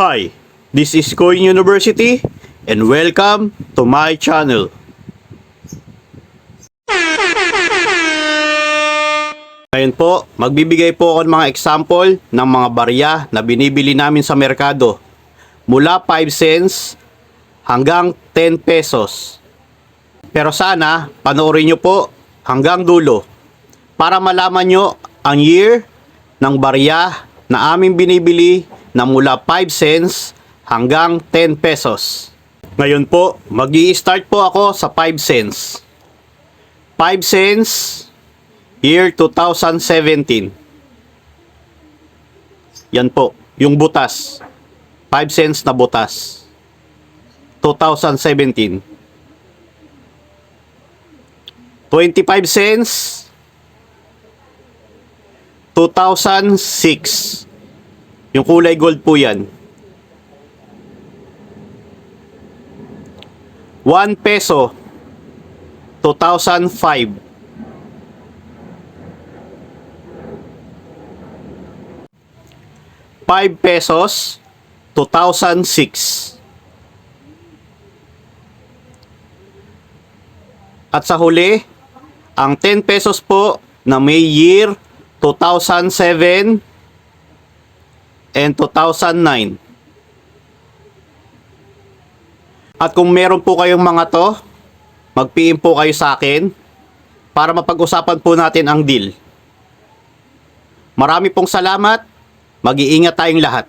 Hi, this is Coin University and welcome to my channel. Ngayon po, magbibigay po ako ng mga example ng mga barya na binibili namin sa merkado. Mula 5 cents hanggang 10 pesos. Pero sana, panoorin nyo po hanggang dulo para malaman nyo ang year ng barya na aming binibili na mula 5 cents hanggang 10 pesos. Ngayon po, mag start po ako sa 5 cents. 5 cents, year 2017. Yan po, yung butas. 5 cents na butas. 2017. 25 cents, 2006. Yung kulay gold po yan. 1 peso, 2005. 5 pesos, 2006. At sa huli, ang 10 pesos po na may year 2007 and 2009. At kung meron po kayong mga to, mag-PM po kayo sa akin para mapag-usapan po natin ang deal. Marami pong salamat. Mag-iingat tayong lahat.